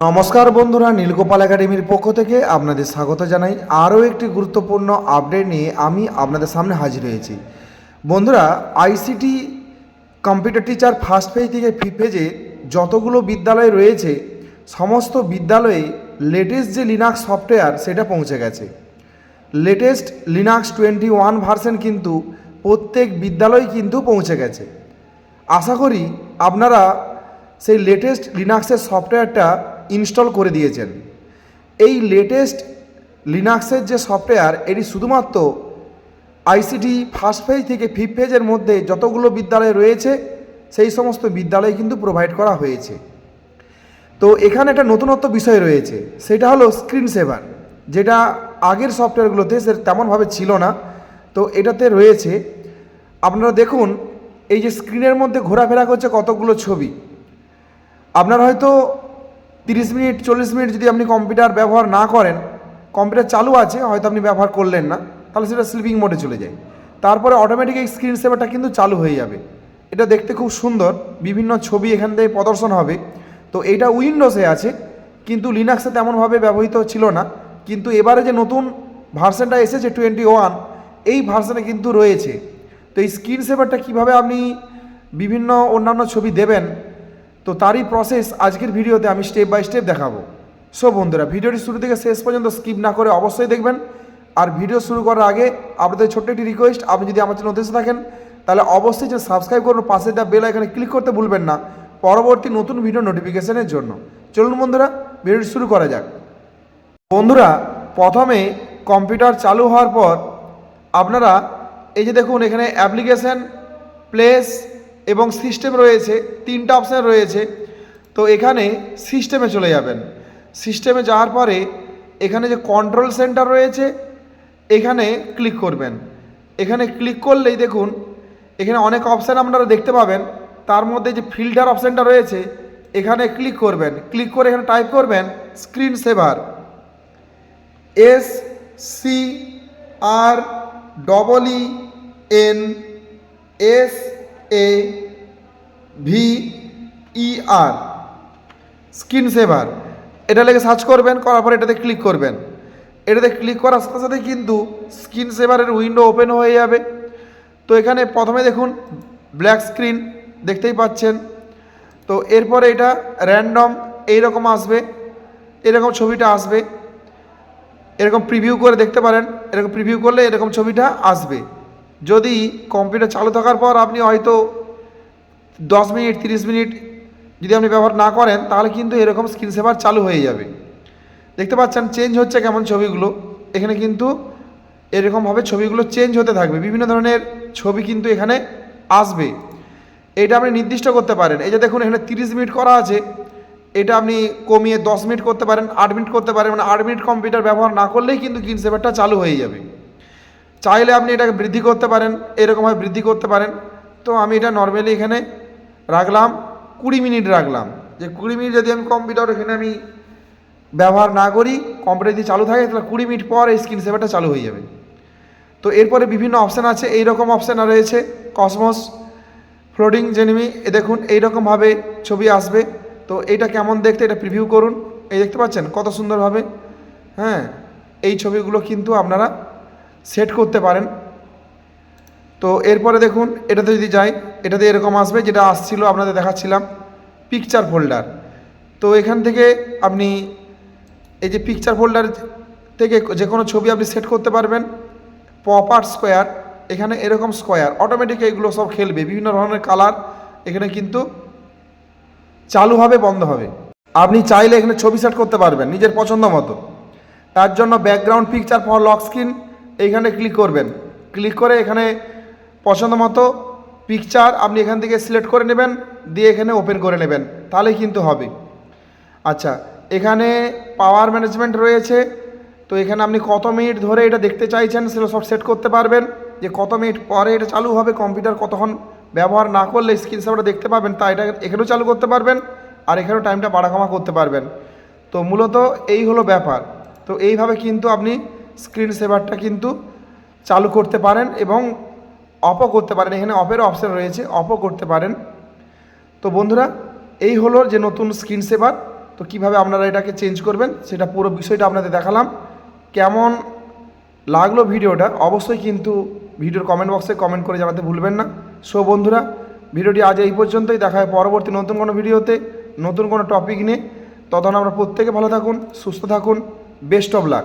নমস্কার বন্ধুরা, নীলগোপাল একাডেমির পক্ষ থেকে আপনাদের স্বাগত জানাই। আরও একটি গুরুত্বপূর্ণ আপডেট নিয়ে আমি আপনাদের সামনে হাজির হয়েছি। বন্ধুরা, ICT computer teacher first page থেকে ফিফ পেজে যতগুলো বিদ্যালয় রয়েছে, সমস্ত বিদ্যালয়ে লেটেস্ট যে লিনাক্স সফটওয়্যার, সেটা পৌঁছে গেছে। Latest Linux twenty one version কিন্তু প্রত্যেক বিদ্যালয় কিন্তু পৌঁছে গেছে। আশা করি আপনারা সেই লেটেস্ট লিনাক্সের সফটওয়্যারটা ইনস্টল করে দিয়েছেন। এই লেটেস্ট লিনাক্সের যে সফটওয়্যার, এটি শুধুমাত্র আইসিটি ফার্স্ট পেজ থেকে ফিফ পেজের মধ্যে যতগুলো বিদ্যালয় রয়েছে, সেই সমস্ত বিদ্যালয় কিন্তু প্রোভাইড করা হয়েছে। তো এখানে একটা নতুনত্ব বিষয় রয়েছে, সেটা হলো স্ক্রিন সেভার যেটা আগের সফটওয়্যারগুলোতে সে তেমনভাবে ছিল না। তো এটাতে রয়েছে, আপনারা দেখুন, এই যে স্ক্রিনের মধ্যে ঘোরাফেরা করছে কতগুলো ছবি। আপনার হয়তো তিরিশ মিনিট, চল্লিশ মিনিট যদি আপনি কম্পিউটার ব্যবহার না করেন, কম্পিউটার চালু আছে, হয়তো আপনি ব্যবহার করলেন না, তাহলে সেটা স্লিপিং মোডে চলে যায়। তারপরে অটোমেটিক এই স্ক্রিন সেভারটা কিন্তু চালু হয়ে যাবে। এটা দেখতে খুব সুন্দর, বিভিন্ন ছবি এখান থেকে প্রদর্শন হবে। তো এটা উইন্ডোজে আছে, কিন্তু লিনাক্সে তেমনভাবে ব্যবহৃত ছিল না। কিন্তু এবারে যে নতুন ভার্সনটা এসেছে টোয়েন্টি ওয়ান এই ভার্সনে কিন্তু রয়েছে। তো এই স্ক্রিন সেভারটা কীভাবে আপনি বিভিন্ন অন্যান্য ছবি দেবেন তো তারই প্রসেস আজকের ভিডিওতে আমি স্টেপ বাই স্টেপ দেখাবো। সো বন্ধুরা, ভিডিওটি শুরু থেকে শেষ পর্যন্ত স্কিপ না করে অবশ্যই দেখবেন। আর ভিডিও শুরু করার আগে আপনাদের ছোট্ট একটি রিকোয়েস্ট আপনি যদি আমার চ্যানেল উদ্দেশ্যে থাকেন, তাহলে অবশ্যই যে সাবস্ক্রাইব করুন, পাশে দেওয়া বেল এখানে ক্লিক করতে ভুলবেন না। পরবর্তী নতুন ভিডিও নোটিফিকেশনের জন্য। চলুন বন্ধুরা ভিডিওটি শুরু করা যাক। বন্ধুরা, প্রথমে কম্পিউটার চালু হওয়ার পর আপনারা এই যে দেখুন, এখানে অ্যাপ্লিকেশন প্লেস এবং সিস্টেম রয়েছে, তিনটা অপশান রয়েছে। তো এখানে সিস্টেমে চলে যাবেন। সিস্টেমে যাওয়ার পরে এখানে যে কন্ট্রোল সেন্টার রয়েছে, এখানে ক্লিক করবেন। এখানে ক্লিক করলেই দেখুন, এখানে অনেক অপশান আপনারা দেখতে পাবেন। তার মধ্যে যে ফিল্টার অপশানটা রয়েছে, এখানে ক্লিক করবেন। ক্লিক করে এখানে টাইপ করবেন screen saver S C R double E N S A V E R screen saver এটা লেগে সার্চ করবেন, করার পর এটাতে ক্লিক করবেন। এটাতে ক্লিক করার সাথে সাথে কিন্তু স্ক্রিন সেভারের উইন্ডো ওপেন হয়ে যাবে। তো এখানে প্রথমে দেখুন ব্ল্যাক স্ক্রিন দেখতেই পাচ্ছেন। তো এরপরে এটা র্যান্ডম এইরকম আসবে, এরকম ছবিটা আসবে। এরকম প্রিভিউ করে দেখতে পারেন, এরকম প্রিভিউ করলে এরকম ছবিটা আসবে। যদি কম্পিউটার চালু থাকার পর আপনি হয়তো দশ মিনিট, তিরিশ মিনিট যদি আপনি ব্যবহার না করেন, তাহলে কিন্তু এরকম স্ক্রিন সেভার চালু হয়ে যাবে। দেখতে পাচ্ছেন চেঞ্জ হচ্ছে কেমন ছবিগুলো? এখানে কিন্তু এরকমভাবে ছবিগুলো চেঞ্জ হতে থাকবে। বিভিন্ন ধরনের ছবি কিন্তু এখানে আসবে। এটা আপনি নির্দিষ্ট করতে পারেন। এই যে দেখুন, এখানে তিরিশ মিনিট করা আছে। এটা আপনি কমিয়ে দশ মিনিট করতে পারেন, আট মিনিট করতে পারেন। মানে আট মিনিট কম্পিউটার ব্যবহার না করলেই কিন্তু গ্রিন সেভারটা চালু হয়ে যাবে। চাইলে আপনি এটাকে বৃদ্ধি করতে পারেন, এরকমভাবে বৃদ্ধি করতে পারেন। তো আমি এটা নর্মালি এখানে রাখলাম, কুড়ি মিনিট রাখলাম। যে কুড়ি মিনিট যদি আমি কম্পিউটার এখানে আমি ব্যবহার না করি কম্পিউটার যদি চালু থাকে, তাহলে কুড়ি মিনিট পর এই স্ক্রিন সেভারটা চালু হয়ে যাবে। তো এরপরে বিভিন্ন অপশান আছে এই রকম অপশান রয়েছে কসমস ফ্লোটিং জেনিমি এ দেখুন, এইরকমভাবে ছবি আসবে। তো এইটা কেমন দেখতে, এটা প্রিভিউ করুন। এই দেখতে পাচ্ছেন, কত সুন্দরভাবে হ্যাঁ এই ছবিগুলো কিন্তু আপনারা সেট করতে পারেন। তো এরপরে দেখুন, এটাতে যদি যাই, এটাতে এরকম আসবে, যেটা আসছিল, আপনাদের দেখাচ্ছিলাম পিকচার ফোল্ডার তো এখান থেকে আপনি এই যে পিকচার ফোল্ডার থেকে যে কোনো ছবি আপনি সেট করতে পারবেন পপার স্কোয়ার এখানে এরকম স্কোয়ার অটোমেটিক এগুলো সব খেলবে, বিভিন্ন ধরনের কালার এখানে কিন্তু চালু হবে বন্ধ হবে। আপনি চাইলে এখানে ছবি সেট করতে পারবেন, নিজের পছন্দ মতো। তার জন্য background picture for lock screen এইখানে ক্লিক করবেন। ক্লিক করে এখানে পছন্দ মতো পিকচার আপনি এখান থেকে সিলেক্ট করে নেবেন, দিয়ে এখানে ওপেন করে নেবেন। তাহলেই কিন্তু হবে। আচ্ছা এখানে পাওয়ার ম্যানেজমেন্ট রয়েছে। তো এখানে আপনি কত মিনিট ধরে এটা দেখতে চাইছেন সেটা সব সেট করতে পারবেন। যে কত মিনিট পরে এটা চালু হবে কম্পিউটার কতক্ষণ ব্যবহার না করলে স্ক্রিন সেভারটা দেখতে পাবেন তা এটা এখানেও চালু করতে পারবেন আর এখানেও টাইমটা বাড়া কমা করতে পারবেন। তো মূলত এই হলো ব্যাপার। তো এইভাবে কিন্তু আপনি স্ক্রিন সেভারটা কিন্তু চালু করতে পারেন এবং অফও করতে পারেন। এখানে অফের অপশান রয়েছে অফও করতে পারেন। তো বন্ধুরা, এই হলো যে নতুন স্ক্রিন সেভার তো কীভাবে আপনারা এটাকে চেঞ্জ করবেন, সেটা পুরো বিষয়টা আপনাদের দেখালাম। কেমন লাগল ভিডিওটা, অবশ্যই কিন্তু ভিডিওর কমেন্ট বক্সে কমেন্ট করে জানাতে ভুলবেন না। সো বন্ধুরা, ভিডিওটি আজ এই পর্যন্তই। দেখা হয় পরবর্তী নতুন কোনো ভিডিওতে, নতুন কোনো টপিক নিয়ে। তখন আমরা প্রত্যেকে ভালো থাকুন, সুস্থ থাকুন। Best of luck